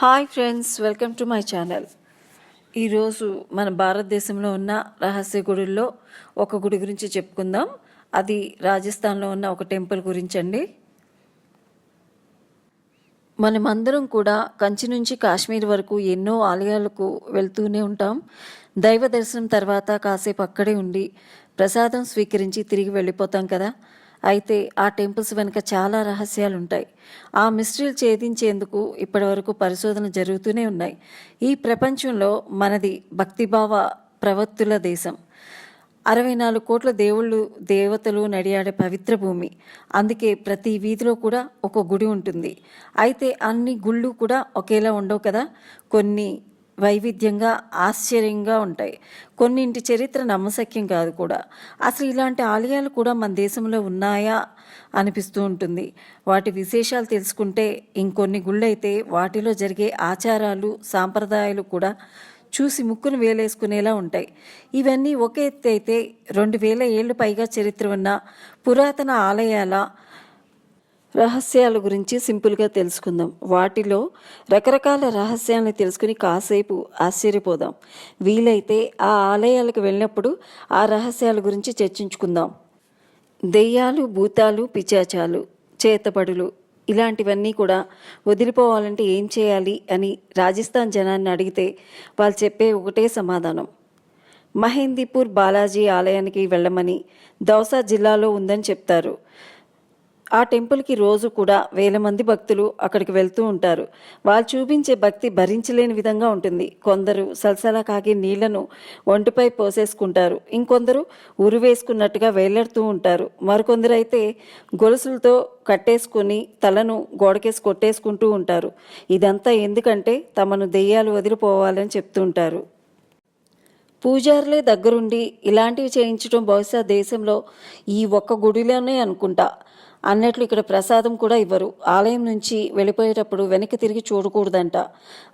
Hi friends welcome to my channel. ఈరోజు మన భారతదేశంలో ఉన్న రహస్య గుడుల్లో ఒక గుడి గురించి చెప్పుకుందాం. అది రాజస్థాన్లో ఉన్న ఒక టెంపుల్ గురించి అండి మనమందరం కూడా కంచి నుంచి కాశ్మీర్ వరకు ఎన్నో ఆలయాలకు వెళ్తూనే ఉంటాం. దైవ దర్శనం తర్వాత కాసేపు అక్కడే ఉండి ప్రసాదం స్వీకరించి తిరిగి వెళ్ళిపోతాం కదా. అయితే ఆ టెంపుల్స్ వెనుక చాలా రహస్యాలు ఉంటాయి ఆ మిస్టరీలు ఛేదించేందుకు ఇప్పటివరకు పరిశోధన జరుగుతూనే ఉన్నాయి. ఈ ప్రపంచంలో మనది భక్తిభావ ప్రవత్తుల దేశం. అరవై నాలుగు కోట్ల దేవుళ్ళు దేవతలు నడియాడే పవిత్ర భూమి. అందుకే ప్రతి వీధిలో కూడా ఒక గుడి ఉంటుంది. అయితే అన్ని గుళ్ళు కూడా ఒకేలా ఉండవు కదా? కొన్ని వైవిధ్యంగా ఆశ్చర్యంగా ఉంటాయి. కొన్నింటి చరిత్ర నమ్మశక్యం కాదు కూడా. అసలు ఇలాంటి ఆలయాలు కూడా మన దేశంలో ఉన్నాయా? అనిపిస్తూ ఉంటుంది. వాటి విశేషాలు తెలుసుకుంటే ఇంకొన్ని గుళ్ళైతే వాటిలో జరిగే ఆచారాలు సాంప్రదాయాలు కూడా చూసి ముక్కును వేలేసుకునేలా ఉంటాయి. ఇవన్నీ ఒక ఎత్తు అయితే రెండు వేల ఏళ్ళు పైగా చరిత్ర ఉన్న పురాతన ఆలయాల రహస్యాల గురించి సింపుల్గా తెలుసుకుందాం. వాటిలో రకరకాల రహస్యాలను తెలుసుకుని కాసేపు ఆశ్చర్యపోదాం. వీలైతే ఆ ఆలయాలకు వెళ్ళినప్పుడు ఆ రహస్యాల గురించి చర్చించుకుందాం. దెయ్యాలు భూతాలు పిచాచాలు చేతబడులు ఇలాంటివన్నీ కూడా వదిలిపోవాలంటే ఏం చేయాలి అని రాజస్థాన్ జనాన్ని అడిగితే వాళ్ళు చెప్పే ఒకటే సమాధానం. మహేందీపూర్ బాలాజీ ఆలయానికి వెళ్ళమని దౌసా జిల్లాలో ఉందని చెప్తారు. ఆ టెంపుల్కి రోజు కూడా వేల మంది భక్తులు అక్కడికి వెళ్తూ ఉంటారు. వాళ్ళు చూపించే భక్తి భరించలేని విధంగా ఉంటుంది. కొందరు సలసలా కాగే నీళ్ళను ఒంటిపై పోసేసుకుంటారు. ఇంకొందరు ఉరివేసుకున్నట్టుగా వేలాడుతూ ఉంటారు. మరికొందరు అయితే గొలుసులతో కట్టేసుకుని తలను గోడకేసి కొట్టేసుకుంటూ ఉంటారు. ఇదంతా ఎందుకంటే తమను దెయ్యాలు వదిలిపోవాలని చెప్తుంటారు. పూజారులే దగ్గరుండి ఇలాంటివి చేయించడం బహుశా దేశంలో ఈ ఒక్క గుడిలోనే అనుకుంటా. అన్నట్లు ఇక్కడ ప్రసాదం కూడా ఇవ్వరు. ఆలయం నుంచి వెళ్ళిపోయేటప్పుడు వెనక్కి తిరిగి చూడకూడదంట.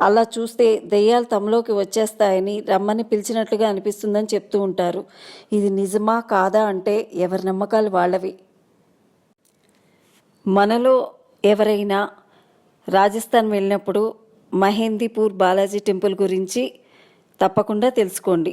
అలా చూస్తే దెయ్యాలు తమలోకి వచ్చేస్తాయని రమ్మని పిలిచినట్లుగా అనిపిస్తుందని చెప్తూ ఉంటారు. ఇది నిజమా కాదా అంటే ఎవరి నమ్మకాలు వాళ్ళవి. మనలో ఎవరైనా రాజస్థాన్ వెళ్ళినప్పుడు మహేందీపూర్ బాలాజీ టెంపుల్ గురించి తప్పకుండా తెలుసుకోండి.